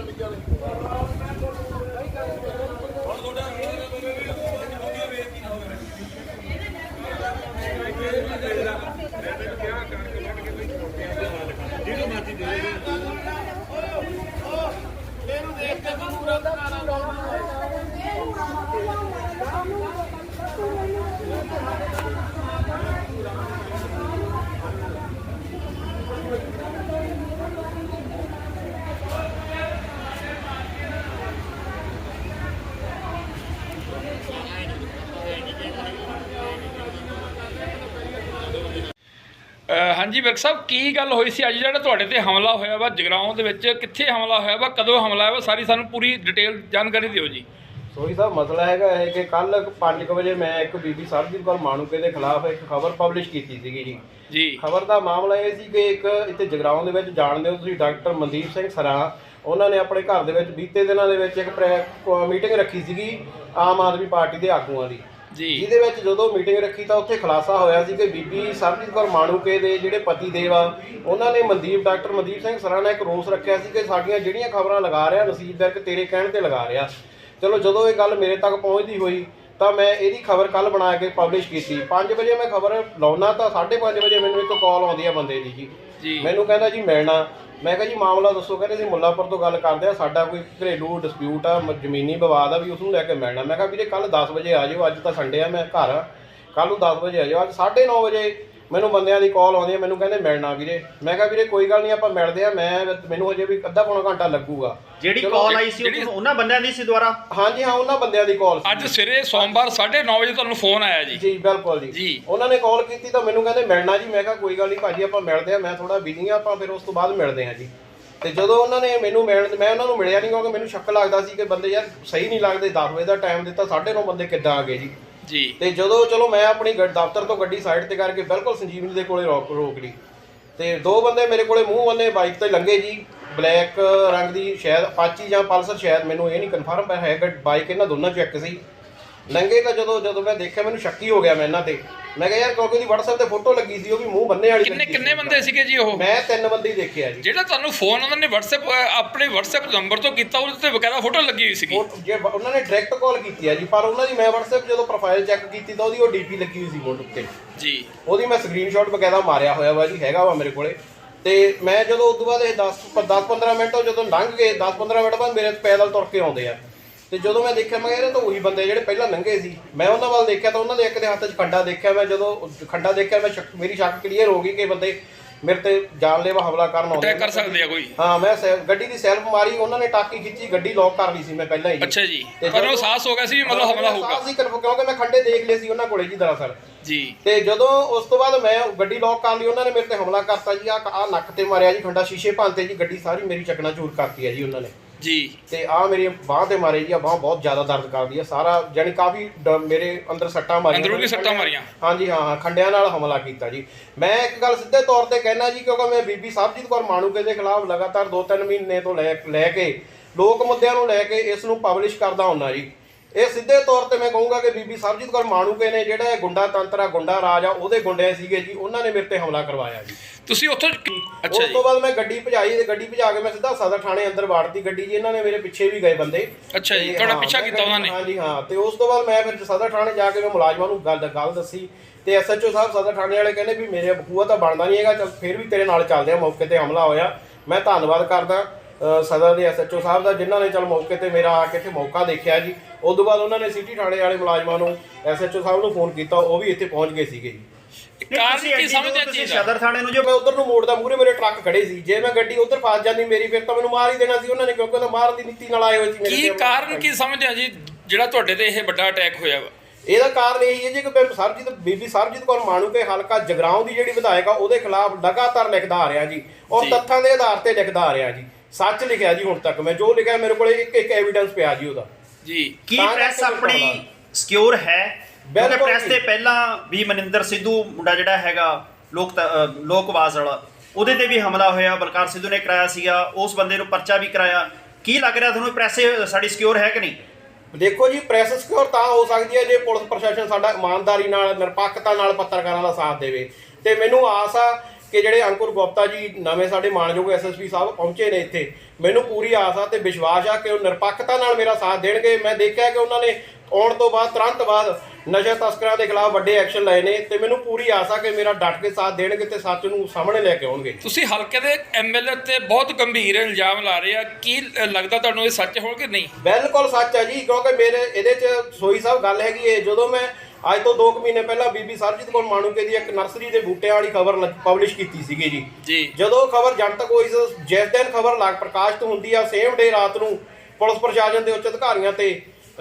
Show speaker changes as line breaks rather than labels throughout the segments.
ਅਹ ਹਾਂਜੀ ਵਿਰਕ ਸਾਹਿਬ ਕੀ ਗੱਲ ਹੋਈ ਸੀ? ਅੱਜ ਜਿਹੜਾ ਤੁਹਾਡੇ ਤੇ ਹਮਲਾ ਹੋਇਆ ਵਾ ਜਗਰਾਉਂ ਦੇ ਵਿੱਚ ਕਿੱਥੇ ਹਮਲਾ ਹੋਇਆ ਵਾ? ਕਦੋਂ ਹਮਲਾ ਹੋਇਆ ਵਾ? ਸਾਰੀ ਸਾਨੂੰ ਪੂਰੀ ਡਿਟੇਲ ਜਾਣਕਾਰੀ ਦਿਓ ਜੀ।
ਸੋਈ ਸਾਹਿਬ ਮਸਲਾ ਹੈਗਾ ਇਹ ਕਿ ਕੱਲ 5 ਵਜੇ ਮੈਂ ਇੱਕ ਬੀਬੀ ਸਰਬਜੀਤ ਕੌਰ ਮਾਣੂਕੇ ਦੇ ਖਿਲਾਫ ਇੱਕ ਖਬਰ ਪਬਲਿਸ਼ ਕੀਤੀ ਸੀਗੀ ਜੀ।
ਜੀ।
ਖਬਰ ਦਾ ਮਾਮਲਾ ਇਹ ਸੀ ਕਿ ਇੱਕ ਇੱਥੇ ਜਗਰਾਉਂ ਦੇ ਵਿੱਚ ਜਾਣਦੇ ਹੋ ਤੁਸੀਂ ਡਾਕਟਰ ਮਨਦੀਪ ਸਿੰਘ ਸਰਾ ਉਹਨਾਂ ਨੇ ਆਪਣੇ ਘਰ ਦੇ ਵਿੱਚ ਬੀਤੇ ਦਿਨਾਂ ਦੇ ਵਿੱਚ ਇੱਕ ਮੀਟਿੰਗ ਰੱਖੀ ਸੀਗੀ ਆਮ ਆਦਮੀ ਪਾਰਟੀ ਦੇ ਆਗੂਆਂ ਦੀ।
ਜੀ।
ਜਿਹਦੇ ਵਿੱਚ ਜਦੋਂ ਮੀਟਿੰਗ ਰੱਖੀ ਤਾਂ ਉੱਥੇ ਖੁਲਾਸਾ ਹੋਇਆ ਸੀ ਕਿ ਬੀਬੀ ਸਰਬਜੀਤ ਕੌਰ ਮਾਣੂਕੇ ਦੇ ਜਿਹੜੇ ਪਤੀ ਦੇਵ ਆ ਉਹਨਾਂ ਨੇ ਮਨਦੀਪ ਡਾਕਟਰ ਮਨਦੀਪ ਸਿੰਘ ਸਰਾ ਨੇ ਇੱਕ ਰੋਸ ਰੱਖਿਆ ਸੀ ਕਿ ਸਾਡੀਆਂ ਜਿਹੜੀਆਂ ਖਬਰਾਂ ਲਗਾ ਰਿਹਾ ਨਸੀਬ ਵਿਰਕ ਤੇਰੇ ਕਹਿਣ ਤੇ ਲਗਾ ਰਿਹਾ। ਚਲੋ ਜਦੋਂ ਇਹ ਗੱਲ ਮੇਰੇ ਤੱਕ ਪਹੁੰਚਦੀ ਹੋਈ ਤਾਂ ਮੈਂ ਇਹਦੀ ਖਬਰ ਕੱਲ ਬਣਾ ਕੇ ਪਬਲਿਸ਼ ਕੀਤੀ। 5 ਵਜੇ ਮੈਂ ਖਬਰ ਲਾਉਣਾ ਤਾਂ 5:30 ਵਜੇ ਮੈਨੂੰ ਇੱਕ ਕਾਲ ਆਉਂਦੀ ਆ ਬੰਦੇ ਦੀ ਜੀ। ਮੈਨੂੰ ਕਹਿੰਦਾ ਜੀ ਮਿਲਣਾ। ਮੈਂ ਕਿਹਾ ਜੀ, ਮਾਮਲਾ ਦੱਸੋ, ਕਹਿੰਦੇ ਅਸੀਂ ਮੁੱਲਾਪੁਰ ਤੋਂ ਗੱਲ ਕਰਦੇ ਆ ਸਾਡਾ ਕੋਈ ਘਰੇਲੂ ਡਿਸਪਿਊਟ ਆ, ਮ- ਜ਼ਮੀਨੀ ਵਿਵਾਦ ਆ ਵੀ ਉਸ ਨੂੰ ਲੈ ਕੇ ਮਿਲਣਾ। ਮੈਂ ਕਿਹਾ ਵੀਰੇ ਕੱਲ 10 ਵਜੇ ਆ ਜਾਇਓ ਅੱਜ ਤਾਂ ਸੰਡੇ ਆ, ਮੈਂ ਘਰ ਆ। ਕੱਲ ਨੂੰ 10 ਵਜੇ ਆ ਜਾਇਓ ਅੱਜ 9:30 ਵਜੇ ਮੈਨੂੰ ਬੰਦਿਆਂ ਦੀ ਕਾਲ ਆਉਂਦੀ ਆ ਮੈਨੂੰ ਕਹਿੰਦੇ ਮਿਲਣਾ ਵੀਰੇ। ਮੈਂ ਕਿਹਾ ਵੀਰੇ ਕੋਈ ਗੱਲ ਨਹੀਂ ਆਪਾਂ ਮਿਲਦੇ ਆ। ਮੈਂ ਮੈਨੂੰ ਹਜੇ ਵੀ ਅੱਧਾ ਪੌਣਾ ਘੰਟਾ ਲੱਗੂਗਾ।
ਜਿਹੜੀ ਕਾਲ ਆਈ ਸੀ ਉਹ ਉਹਨਾਂ ਬੰਦਿਆਂ ਦੀ ਸੀ ਦੁਆਰਾ?
ਹਾਂਜੀ ਹਾਂ ਉਹਨਾਂ ਬੰਦਿਆਂ ਦੀ ਕਾਲ
ਅੱਜ ਸਵੇਰੇ ਸੋਮਵਾਰ 9:30 ਵਜੇ ਤੁਹਾਨੂੰ ਫੋਨ ਆਇਆ ਜੀ।
ਜੀ ਬਿਲਕੁਲ ਜੀ।
ਜੀ।
ਉਹਨਾਂ ਨੇ ਕਾਲ ਕੀਤੀ ਤਾਂ ਮੈਨੂੰ ਕਹਿੰਦੇ ਮਿਲਣਾ ਜੀ। ਮੈਂ ਕਿਹਾ ਕੋਈ ਗੱਲ ਨਹੀਂ ਭਾਜੀ ਆਪਾਂ ਮਿਲਦੇ ਆ। ਮੈਂ ਥੋੜਾ ਬਿਜ਼ੀ ਆ ਆਪਾਂ ਫਿਰ ਉਸ ਤੋਂ ਬਾਅਦ ਮਿਲਦੇ ਆ ਜੀ। ਤੇ ਜਦੋਂ ਉਹਨਾਂ ਨੇ ਮੈਨੂੰ ਮਿਲਣ ਮੈਂ ਉਹਨਾਂ ਨੂੰ ਮਿਲਿਆ ਨਹੀਂ ਕਿਉਂਕਿ ਮੈਨੂੰ ਸ਼ੱਕ ਲੱਗਦਾ ਸੀ ਕਿ ਬੰਦੇ ਯਾਰ ਸਹੀ ਨਹੀਂ ਲੱਗਦੇ 10 ਵਜੇ ਦਾ ਟਾਈਮ ਦਿੱਤਾ 9:30 ਬੰਦੇ ਕਿੱਦਾਂ ਆ ਗਏ ਜੀ।
ਜੀ।
ਤੇ ਜਦੋਂ, ਚਲੋ ਮੈਂ ਆਪਣੀ ਗ- ਦਫ਼ਤਰ ਤੋਂ ਗੱਡੀ ਸਾਈਡ ਤੇ ਕਰਕੇ ਬਿਲਕੁਲ ਸੰਜੀਵਨੀ ਦੇ ਕੋਲੇ ਰੋਕ ਰੋਕ ਲਈ। ਤੇ ਦੋ ਬੰਦੇ ਮੇਰੇ ਕੋਲੇ ਮੂੰਹ ਵਾਲੇ ਬਾਈਕ ਤੇ ਲੰਘੇ ਜੀ, ਬਲੈਕ ਰੰਗ ਦੀ ਸ਼ਾਇਦ ਪਾਚੀ ਜਾਂ ਪਲਸਰ ਸ਼ਾਇਦ, ਮੈਨੂੰ ਇਹ ਨਹੀਂ ਕਨਫਰਮ ਪਰ ਹੈ ਕਿ ਬਾਈਕ ਇਹਨਾਂ ਦੋਨਾਂ ਚੋਂ ਇੱਕ ਸੀ। ਲੰਘੇ ਤਾਂ ਜਦੋਂ ਜਦੋਂ ਮੈਂ ਦੇਖਿਆ ਮੈਨੂੰ ਸ਼ੱਕੀ ਹੋ ਗਿਆ ਮੈਂ ਇਹਨਾਂ ਤੇ। ਮੈਂ ਕਿਹਾ ਯਾਰ ਕਿਉਂਕਿ ਉਹਦੀ WhatsApp ਤੇ ਫੋਟੋ ਲੱਗੀ ਸੀ ਉਹ ਵੀ ਮੂੰਹ ਬੰਨੇ ਵਾਲੀ
ਕਿੰਨੇ
ਲੱਗੀ
ਕਿੰਨੇ। ਬੰਦੇ ਸੀਗੇ ਜੀ ਉਹ?
ਮੈਂ ਤਿੰਨ ਬੰਦੇ ਹੀ ਦੇਖਿਆ ਜੀ।
ਜਿਹੜਾ ਤੁਹਾਨੂੰ ਫੋਨ ਉਹਨਾਂ ਨੇ WhatsApp ਆਪਣੇ WhatsApp ਨੰਬਰ ਤੋਂ ਕੀਤਾ ਉਹਦੇ ਤੇ ਬਕਾਇਦਾ ਫੋਟੋ ਲੱਗੀ ਹੋਈ ਸੀਗੀ।
ਉਹ ਜੇ ਉਹਨਾਂ ਨੇ ਡਾਇਰੈਕਟ ਕਾਲ ਕੀਤੀ ਆ ਜੀ ਪਰ ਉਹਨਾਂ ਦੀ ਮੈਂ WhatsApp ਜਦੋਂ ਪ੍ਰੋਫਾਈਲ ਚੈੱਕ ਕੀਤੀ ਤਾਂ ਉਹਦੀ ਉਹ ਡੀਪੀ ਲੱਗੀ ਹੋਈ ਸੀ ਫੋਟੋ ਉੱਤੇ।
ਜੀ।
ਉਹਦੀ ਮੈਂ ਸਕਰੀਨਸ਼ਾਟ ਬਕਾਇਦਾ ਮਾਰਿਆ ਹੋਇਆ ਵਾ ਜੀ ਹੈਗਾ ਵਾ ਮੇਰੇ ਕੋਲੇ। ਤੇ ਮੈਂ ਜਦੋਂ ਉਸ ਤੋਂ ਬਾਅਦ ਇਹ 10 10 15 ਮਿੰਟ ਜਦੋਂ ਲੰਘ ਗਏ 10 15 ਮਿੰਟ ਬਾਅਦ ਮੇਰੇ ਪੈਦਲ ਤੁਰ ਕੇ ਆਉਂਦੇ ਆ। ਤੇ ਜਦੋਂ ਮੈਂ ਦੇਖਿਆ ਮੈਂ ਕਿਹਾ ਇਹ ਤਾਂ ਉਹੀ ਬੰਦੇ ਜਿਹੜੇ ਪਹਿਲਾਂ ਲੰਘੇ ਸੀ। ਮੈਂ ਉਹਨਾਂ ਵੱਲ ਦੇਖਿਆ ਤਾਂ ਉਹਨਾਂ ਦੇ ਇੱਕ ਦੇ ਹੱਥ 'ਚ ਖੰਡਾ ਦੇਖਿਆ ਮੈਂ ਜਦੋਂ ਖੰਡਾ ਦੇਖਿਆ ਮੈਂ ਸ਼ੱਕ- ਮੇਰੀ ਸ਼ੱਕ ਕਲੀਅਰ ਹੋ ਗਈ ਕਿ ਬੰਦੇ ਮੇਰੇ ਤੇ ਜਾਨਲੇਵਾ ਹਮਲਾ ਕਰਨ ਆਉਂਦੇ
ਕਰ ਸਕਦੇ ਆ ਕੋਈ?
ਹਾਂ ਮੈਂ ਸੈ- ਗੱਡੀ ਦੀ ਸੈਲਫ ਮਾਰੀ ਉਹਨਾਂ ਨੇ ਟਾਕੀ ਖਿੱਚੀ ਗੱਡੀ ਲੌਕ ਕਰ ਲਈ ਸੀ ਮੈਂ ਪਹਿਲਾਂ ਹੀ।
ਅੱਛਾ ਜੀ।
ਤੇ
ਪਰ ਉਹ
ਜਦੋਂ-
ਸਾਹਸ ਹੋ ਗਿਆ ਸੀ ਵੀ ਮਤਲਬ ਹਮਲਾ ਹੋਊਗਾ।
ਸੀ ਕਿਉਂਕਿ ਮੈਂ ਖੰਡੇ ਦੇਖ ਲਏ ਸੀ ਉਹਨਾਂ ਕੋਲੇ ਜੀ ਦਰਅਸਲ।
ਜੀ।
ਤੇ ਜਦੋਂ ਉਸ ਤੋਂ ਬਾਅਦ ਮੈਂ ਗੱਡੀ ਲੌਕ ਕਰ ਲਈ ਉਹਨਾਂ ਨੇ ਮੇਰੇ ਤੇ ਹਮਲਾ ਕਰਤਾ ਜੀ। ਆ ਆ ਨੱਕ ਤੇ ਮਾਰਿਆ ਜੀ ਖੰਡਾ ਸ਼ੀਸ਼ੇ ਭੰਨਤੇ ਜੀ ਗੱਡੀ ਸਾਰੀ ਮੇਰੀ ਚਕਨਾ ਚੂਰ ਕਰਤੀ ਹੈ ਜੀ ਉਹਨਾਂ ਨੇ।
ਜੀ।
ਤੇ ਆ ਮੇਰੀ ਬਾਹ ਤੇ ਮਾਰੇ ਜੀ ਆ ਬਾਹ ਬਹੁਤ ਜ਼ਿਆਦਾ ਦਰਦ ਕਰਦੀ ਆ। ਸਾਰਾ ਯਾਨੀ ਕਾਫੀ ਡ- ਮੇਰੇ ਅੰਦਰ ਸੱਟਾਂ ਮਾਰੀਆਂ
ਅੰਦਰੂਨੀ ਸੱਟਾਂ ਮਾਰੀਆਂ।
ਹਾਂਜੀ ਹਾਂ ਹਾਂ ਖੰਡਿਆਂ ਨਾਲ ਹਮਲਾ ਕੀਤਾ ਜੀ। ਮੈਂ ਇੱਕ ਗੱਲ ਸਿੱਧੇ ਤੌਰ ਤੇ ਕਹਿਣਾ ਜੀ ਕਿਉਂਕਿ ਮੈਂ ਬੀਬੀ ਸਾਹਿਬਜੀਤ ਕੌਰ ਮਾਣੂਕੇ ਦੇ ਖਿਲਾਫ ਲਗਾਤਾਰ 2-3 ਮਹੀਨੇ ਤੋਂ ਲੈ ਲੈ ਕੇ ਲੋਕ ਮੁੱਦਿਆਂ ਨੂੰ ਲੈ ਕੇ ਇਸ ਨੂੰ ਪਬਲਿਸ਼ ਕਰਦਾ ਹੁੰਨਾ ਜੀ। ਇਹ ਸਿੱਧੇ ਤੌਰ ਤੇ ਮੈਂ ਕਹੂੰਗਾ ਕਿ ਬੀਬੀ ਸਰਬਜੀਤ ਕੌਰ ਮਾਣੂਕੇ ਨੇ ਜਿਹੜਾ ਇਹ ਗੁੰਡਾ ਤੰਤਰ ਆ ਗੁੰਡਾ ਰਾਜ ਆ ਉਹਦੇ ਗੁੰਡੇ ਸੀਗੇ ਜੀ ਉਹਨਾਂ ਨੇ ਮੇਰੇ ਤੇ ਹਮਲਾ ਕਰਵਾਇਆ ਜੀ।
ਤੁਸੀਂ ਉੱਥੋਂ ਅੱਛਾ
ਉਸ
ਜੀ।
ਤੋਂ ਬਾਅਦ ਮੈਂ ਗੱਡੀ ਭਜਾਈ ਤੇ ਗੱਡੀ ਭਜਾ ਕੇ ਮੈਂ ਸਿੱਧਾ ਸਦਰ ਥਾਣੇ ਅੰਦਰ ਵਾੜਤੀ ਗੱਡੀ ਜੀ ਇਹਨਾਂ ਨੇ ਮੇਰੇ ਪਿੱਛੇ ਵੀ ਗਏ ਬੰਦੇ।
ਅੱਛਾ ਜੀ
ਤੇ
ਤੁਹਾਡਾ
ਹਾਂ,
ਪਿੱਛਾ
ਮੈਂ
ਕੀਤਾ ਉਹਨਾਂ
ਗੱਡੀ-
ਨੇ
ਹਾਂਜੀ ਹਾਂ ਤੇ ਉਸ ਤੋਂ ਬਾਅਦ ਮੈਂ ਫਿਰ ਸਦਰ ਥਾਣੇ ਜਾ ਕੇ ਮੈਂ ਮੁਲਾਜ਼ਮਾਂ ਨੂੰ ਗੱਲ ਗੱਲ ਦੱਸੀ ਤੇ ਐਸਐਚਓ ਸਾਹਿਬ ਸਦਰ ਥਾਣੇ ਵਾਲੇ ਕਹਿੰਦੇ ਵੀ ਮੇਰੇ ਬਖੂਆ ਤਾਂ ਬਣਦਾ ਨਹੀਂ ਹੈਗਾ ਚੱਲ ਫਿਰ ਵੀ ਤੇਰੇ ਨਾਲ ਚੱਲਦੇ ਆ ਮੌਕੇ ਤੇ ਹਮਲਾ ਹੋਇਆ। ਮੈਂ ਧੰਨਵਾਦ ਕਰਦਾ ਅ, ਸਦਰ ਦੇ ਐਸਐਚਓ ਸਾਹਿਬ ਦਾ ਜਿਨ੍ਹਾਂ ਨੇ ਚੱਲ ਮੌਕੇ ਤੇ ਮੇਰਾ ਆ ਕੇ ਇੱਥੇ ਮੌਕਾ ਦੇਖਿਆ ਜੀ। ਉਸ ਤੋਂ ਬਾਅਦ ਉਹਨਾਂ ਨੇ ਸਿਟੀ ਥਾਣੇ ਵਾਲੇ ਮੁਲਾਜ਼ਮਾਂ ਨੂੰ ਐਸਐਚਓ ਸਾਹਿਬ ਨੂੰ ਫੋਨ ਕੀਤਾ ਉਹ ਵੀ ਇੱਥੇ ਪਹੁੰਚ ਗਏ ਸੀਗੇ ਜੀ।
ਕਾਰਨ ਕੀ ਸਮਝਦੇ
ਤੁਸੀਂ
ਚੀਜ਼ ਦਾ?
ਸਦਰ ਥਾਣੇ ਨੂੰ
ਜੇ ਮੈਂ ਉਧਰ ਨੂੰ ਮੋੜਦਾ ਮੂਰੇ ਮੇਰੇ ਟਰੱਕ ਖੜੇ ਸੀ ਜੇ ਮੈਂ ਗੱਡੀ ਉਧਰ ਫਸ ਜਾਂਦੀ ਮੇਰੀ ਫਿਰ ਤਾਂ ਮੈਨੂੰ ਮਾਰ ਹੀ ਦੇਣਾ ਸੀ ਉਹਨਾਂ ਨੇ ਕਿਉਂਕਿ ਉਹ ਮਾਰਨ ਦੀ ਨੀਤੀ ਨਾਲ ਆਏ ਹੋਏ ਸੀ ਮੇਰੇ
ਕੀ
ਤੇ।
ਕਾਰਨ ਕੀ ਸਮਝਦੇ ਆ ਜੀ ਜਿਹੜਾ ਤੁਹਾਡੇ ਤੇ ਇਹ ਵੱਡਾ ਅਟੈਕ ਹੋਇਆ ਵਾ
ਇਹਦਾ ਕਾਰਨ ਇਹ ਹੈ ਜੀ ਕਿ ਮੈਂ ਸਰਜੀਤ ਬੀਬੀ ਸਰਜੀਤ ਕੌਰ ਮਾਣੂਕੇ ਹਲਕਾ ਜਗਰਾਉਂ ਦੀ ਜਿਹੜੀ ਵਿਧਾਇਕ ਆ ਉਹਦੇ ਖਿਲਾਫ ਲਗਾਤਾਰ ਲਿਖਦਾ ਆ ਰਿਹਾ ਜੀ ਔਰ
ਜੀ।
ਤੱਥਾਂ ਦੇ ਆਧਾਰ ਤੇ ਲਿਖਦਾ ਆ ਰਿਹਾ ਜੀ ਸੱਚ ਲਿਖਿਆ ਜੀ ਹੁਣ ਤੱਕ ਮੈਂ ਜੋ ਲਿਖਿਆ ਮੇਰੇ ਕੋਲੇ ਇੱਕ ਇੱਕ ਐਵੀਡੈਂਸ ਪਿਆ ਜੀ ਉਹਦਾ
ਜੀ
ਕੀ
ਤਾਂ
ਪ੍ਰੈਸ ਆਪਣੀ ਸਿਕਿਉਰ ਹੈ
ਬਿਲਕੁਲ
ਪ੍ਰੈਸ। ਤੇ ਪਹਿਲਾਂ ਵੀ ਮਨਿੰਦਰ ਸਿੱਧੂ ਮੁੰਡਾ ਜਿਹੜਾ ਹੈਗਾ ਲੋਕ ਅ, ਲੋਕਵਾਜ਼ ਵਾਲਾ ਉਹਦੇ ਤੇ ਵੀ ਹਮਲਾ ਹੋਇਆ ਬਲਕਾਰ ਸਿੱਧੂ ਨੇ ਕਰਾਇਆ ਸੀਗਾ ਉਸ ਬੰਦੇ ਨੂੰ ਪਰਚਾ ਵੀ ਕਰਾਇਆ। ਕੀ ਲੱਗ ਰਿਹਾ ਤੁਹਾਨੂੰ ਪ੍ਰੈਸ ਸਾਡੀ ਸਿਕਿਉਰ ਹੈ ਕਿ ਨਹੀਂ?
ਦੇਖੋ ਜੀ ਪ੍ਰੈਸ ਸਿਕਿਉਰ ਤਾਂ ਹੋ ਸਕਦੀ ਹੈ ਜੇ ਪੁਲਿਸ ਪ੍ਰਸ਼ਾਸਨ ਸਾਡਾ ਇਮਾਨਦਾਰੀ ਨਾਲ ਨਿਰਪੱਖਤਾ ਨਾਲ ਪੱਤਰਕਾਰਾਂ ਦਾ ਸਾਥ ਦੇਵੇ। ਤੇ ਮੈਨੂੰ ਆਸ ਆ ਕਿ ਜਿਹੜੇ ਅੰਕੁਰ ਗੁਪਤਾ ਜੀ ਨਵੇਂ ਸਾਡੇ ਮਾਨਯੋਗ ਐਸਐਸਪੀ ਸਾਹਿਬ ਪਹੁੰਚੇ ਨੇ ਇੱਥੇ ਮੈਨੂੰ ਪੂਰੀ ਆਸ ਆ ਤੇ ਵਿਸ਼ਵਾਸ ਆ ਕਿ ਉਹ ਨਿਰਪੱਖਤਾ ਨਾਲ ਮੇਰਾ ਸਾਥ ਦੇਣਗੇ। ਮੈਂ ਦੇਖਿਆ ਕਿ ਉਹਨਾਂ ਨੇ ਆਉਣ ਤੋਂ ਬਾਅਦ ਤੁਰੰਤ ਬਾਅਦ ਨਸ਼ਾ ਤਸਕਰਾਂ ਦੇ ਖਿਲਾਫ ਵੱਡੇ ਐਕਸ਼ਨ ਲਏ ਨੇ ਤੇ ਮੈਨੂੰ ਪੂਰੀ ਆਸ ਆ ਕਿ ਮੇਰਾ ਡਟ ਕੇ ਸਾਥ ਦੇਣਗੇ ਤੇ ਸੱਚ ਨੂੰ ਸਾਹਮਣੇ ਲੈ ਕੇ ਆਉਣਗੇ।
ਤੁਸੀਂ ਹਲਕੇ ਦੇ ਐਮਐਲਏ ਤੇ ਬਹੁਤ ਗੰਭੀਰ ਇਲਜ਼ਾਮ ਲਾ ਰਹੇ ਆ। ਕੀ ਲੱਗਦਾ ਤੁਹਾਨੂੰ ਇਹ ਸੱਚ ਹੋਣ ਕਿ ਨਹੀਂ।
ਬਿਲਕੁਲ ਸੱਚ ਹੈ ਜੀ ਕਿਉਂਕਿ ਮੇਰੇ ਇਹਦੇ ਚ ਸੋਈ ਸਾਹਿਬ ਗੱਲ ਹੈਗੀ ਹੈ ਜਦੋਂ ਮੈਂ ਅੱਜ ਤੋਂ 2 ਮਹੀਨੇ ਪਹਿਲਾਂ ਬੀਬੀ ਸਰਜੀਤ ਕੌਰ ਮਾਣੂਕੇ ਦੀ ਇੱਕ ਨਰਸਰੀ ਦੇ ਬੂਟਿਆਂ ਵਾਲੀ ਖਬਰ ਪਬਲਿਸ਼ ਕੀਤੀ ਸੀਗੀ ਜੀ।
ਜੀ।
ਜਦੋਂ ਖਬਰ ਜਨਤਕ ਹੋਈ ਜਿਸ ਦਿਨ ਖਬਰ ਲੱਗ ਪ੍ਰਕਾਸ਼ਿਤ ਹੁੰਦੀ ਆ ਸੇਮ ਡੇ ਰਾਤ ਨੂੰ ਪੁਲਿਸ ਪ੍ਰਸ਼ਾਸਨ ਦੇ ਉੱਚ ਅਧਿਕਾਰੀਆਂ ਤੇ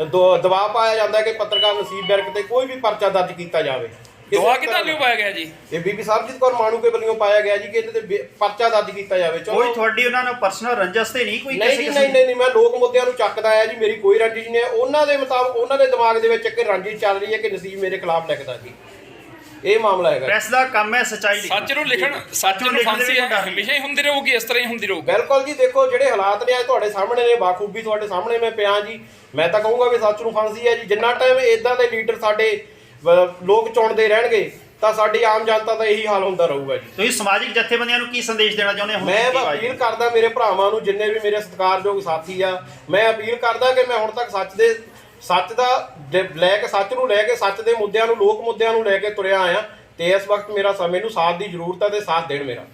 ਦ- ਦਬਾਅ ਪਾਇਆ ਜਾਂਦਾ ਕਿ ਪੱਤਰਕਾਰ ਨਸੀਬ ਬਿਰਕ ਤੇ ਕੋਈ ਵੀ ਪਰਚਾ ਦਰਜ ਕੀਤਾ ਜਾਵੇ। ਕਿਸੇ
ਦੁਆ ਕਿਦਾਂ
ਤਰ੍ਹਾਂ
ਲਿਓ ਪਾਇਆ ਗਿਆ ਜੀ?
ਇਹ ਬੀਬੀ ਸਰਜੀਤ ਕੌਰ ਮਾਣੂਕੇ ਵੱਲੋਂ ਪਾਇਆ ਗਿਆ ਜੀ ਕਿ ਇਹਦੇ ਤੇ ਬੇ- ਪਰਚਾ ਦਰਜ ਕੀਤਾ ਜਾਵੇ। ਚਲੋ।
ਕੋਈ ਤੁਹਾਡੀ ਉਹਨਾਂ ਨਾਲ ਪਰਸਨਲ ਰੰਜਸ ਤੇ ਨਹੀਂ ਕੋਈ
ਨਹੀਂ ਜੀ ਨਹੀਂ ਨਹੀਂ ਨਹੀਂ ਮੈਂ ਲੋਕ ਮੁੱਦਿਆਂ ਨੂੰ ਚੱਕਦਾ ਆ ਜੀ ਮੇਰੀ ਕੋਈ ਰੰਜਿਸ਼ ਨਹੀਂ ਹੈ। ਉਹਨਾਂ ਦੇ ਮੁਤਾਬਕ ਉਹਨਾਂ ਦੇ ਦਿਮਾਗ ਦੇ ਵਿੱਚ ਇੱਕ ਰੰਜਿਸ਼ ਚੱਲ ਰਹੀ ਹੈ ਕਿ ਨਸੀਬ ਮੇਰੇ ਖਿਲਾਫ ਲਿਖਦਾ ਜੀ। ਇਹ ਮਾਮਲਾ ਹੈਗਾ
ਪ੍ਰੈਸ ਦਾ ਕੰਮ ਹੈ ਸੱਚਾਈ ਲਿਖਣਾ।
ਸੱਚ ਨੂੰ ਲਿਖਣ ਸੱਚ ਨੂੰ
ਲਿਖਣ ਦੇ
ਫਾਂਸੀ
ਹੁੰਦਾ।
ਹਮੇਸ਼ਾ ਹੀ ਹੁੰਦੀ ਰਹੂਗੀ ਇਸ ਤਰ੍ਹਾਂ ਹੀ ਹੁੰਦੀ ਰਹੂਗੀ।
ਬਿਲਕੁਲ ਜੀ ਦੇਖੋ ਜਿਹੜੇ ਹਾਲਾਤ ਨੇ ਅੱਜ ਤੁਹਾਡੇ ਸਾਹਮਣੇ ਨੇ ਬਾਖੂਬੀ ਤੁਹਾਡੇ ਸਾਹਮਣੇ ਮੈਂ ਪਿਆ ਜੀ। ਮੈਂ ਤਾਂ ਕਹੂੰਗਾ ਵੀ ਸੱਚ ਨੂੰ ਫਾਂਸੀ ਹੈ ਜੀ। ਜਿੰਨਾ ਟਾਈਮ ਇਦਾਂ ਦੇ ਲੀਡਰ ਸਾਡੇ ਅਹ, ਲੋਕ ਚੁਣਦੇ ਰਹਿਣਗੇ ਤਾਂ ਸਾਡੀ ਆਮ ਜਨਤਾ ਦਾ ਇਹੀ ਹਾਲ ਹੁੰਦਾ ਰਹੂਗਾ ਜੀ।
ਤੁਸੀਂ ਸਮਾਜਿਕ ਜਥੇਬੰਦੀਆਂ ਨੂੰ ਕੀ ਸੰਦੇਸ਼ ਦੇਣਾ ਚਾਹੁੰਦੇ ਹੋ?
ਮੈਂ ਅਪੀਲ ਕਰਦਾ ਮੇਰੇ ਭਰਾਵਾਂ ਨੂੰ ਜਿੰਨੇ ਵੀ ਮੇਰੇ ਸਤਿਕਾਰਯੋਗ ਸਾਥੀ ਆ ਮੈਂ ਅਪੀਲ ਕਰਦਾ ਕਿ ਮੈਂ ਹੁਣ ਤੱਕ ਸੱਚ ਦੇ ਸੱਚ ਦਾ ਲੈ ਕੇ ਸੱਚ ਨੂੰ ਲੈ ਕੇ ਸੱਚ ਦੇ ਮੁੱਦਿਆਂ ਨੂੰ ਲੋਕ ਮੁੱਦਿਆਂ ਨੂੰ ਲੈ ਕੇ ਤੁਰਿਆ ਆਇਆ ਤੇ ਇਸ ਵਕਤ ਮੇਰਾ ਸਮੇਂ ਨੂੰ ਸਾਥ ਦੀ ਜ਼ਰੂਰਤ ਹੈ ਤੇ ਸਾਥ ਦੇਣ ਮੇਰਾ।